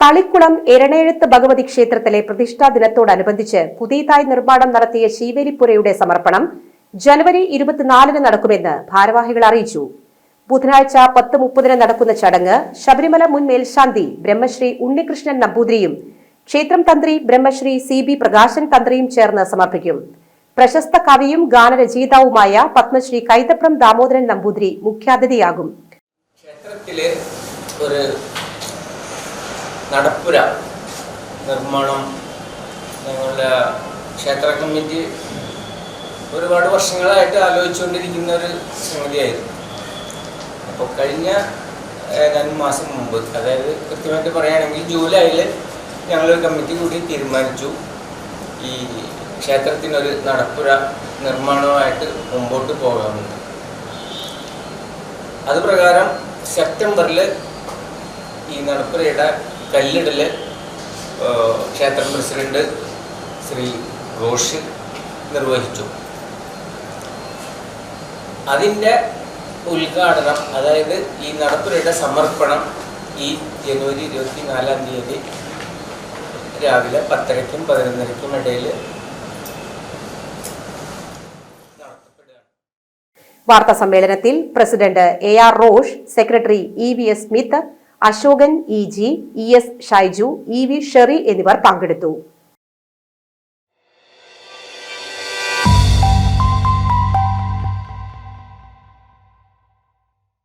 തളിക്കുളം എരണേഴത്ത് ഭഗവതി ക്ഷേത്രത്തിലെ പ്രതിഷ്ഠാ ദിനത്തോടനുബന്ധിച്ച് പുതിയതായി നിർമ്മാണം നടത്തിയ ശീവേലിപ്പുരയുടെ സമർപ്പണം ജനുവരി ഇരുപത്തിനാലിന് നടക്കുമെന്ന് ഭാരവാഹികൾ അറിയിച്ചു. ബുധനാഴ്ച പത്ത് മുപ്പതിന് നടക്കുന്ന ചടങ്ങ് ശബരിമല മുൻ മേൽശാന്തി ബ്രഹ്മശ്രീ ഉണ്ണികൃഷ്ണൻ നമ്പൂതിരിയും ക്ഷേത്രം തന്ത്രി ബ്രഹ്മശ്രീ സി ബി പ്രകാശൻ തന്ത്രിയും ചേർന്ന് സമർപ്പിക്കും. പ്രശസ്ത കവിയും ഗാനരചയിതാവുമായ പത്മശ്രീ കൈതപ്രം ദാമോദരൻ നമ്പൂതിരി മുഖ്യാതിഥിയാകും. ക്ഷേത്രത്തിലെ ഒരു നടപ്പുര നിർമ്മാണം ഞങ്ങളുടെ ക്ഷേത്ര കമ്മിറ്റി ഒരുപാട് വർഷങ്ങളായിട്ട് ആലോചിച്ചുകൊണ്ടിരിക്കുന്ന ഒരു സംഗതിയായിരുന്നു. അപ്പോൾ കഴിഞ്ഞ ഏതാനും മാസം മുമ്പ് അതായത് കൃത്യമായിട്ട് പറയുകയാണെങ്കിൽ ജൂലൈയിൽ ഞങ്ങളൊരു കമ്മിറ്റി കൂടി തീരുമാനിച്ചു. ഈ ക്ഷേത്രത്തിനൊരു നടപ്പുര നിർമ്മാണവുമായിട്ട് മുമ്പോട്ട് പോകാമെന്ന്. അത് പ്രകാരം സെപ്റ്റംബറിൽ ഈ നടപ്പുരയുടെ കല്ലിടൽ ക്ഷേത്രം പ്രസിഡന്റ് ശ്രീ റോഷി നിർവഹിച്ചു. അതിന്റെ ഉദ്ഘാടനം അതായത് ഈ നടപ്പുരയുടെ സമർപ്പണം ഈ ജനുവരി ഇരുപത്തി നാലാം തീയതി രാവിലെ പത്തരയ്ക്കും പതിനൊന്നരയ്ക്കും ഇടയിൽ വാർത്താ സമ്മേളനത്തിൽ president A R Rosh secretary E V S Smith Ashokan E G E S Shaiju E V Sherry എന്നിവർ പങ്കെടുത്തു.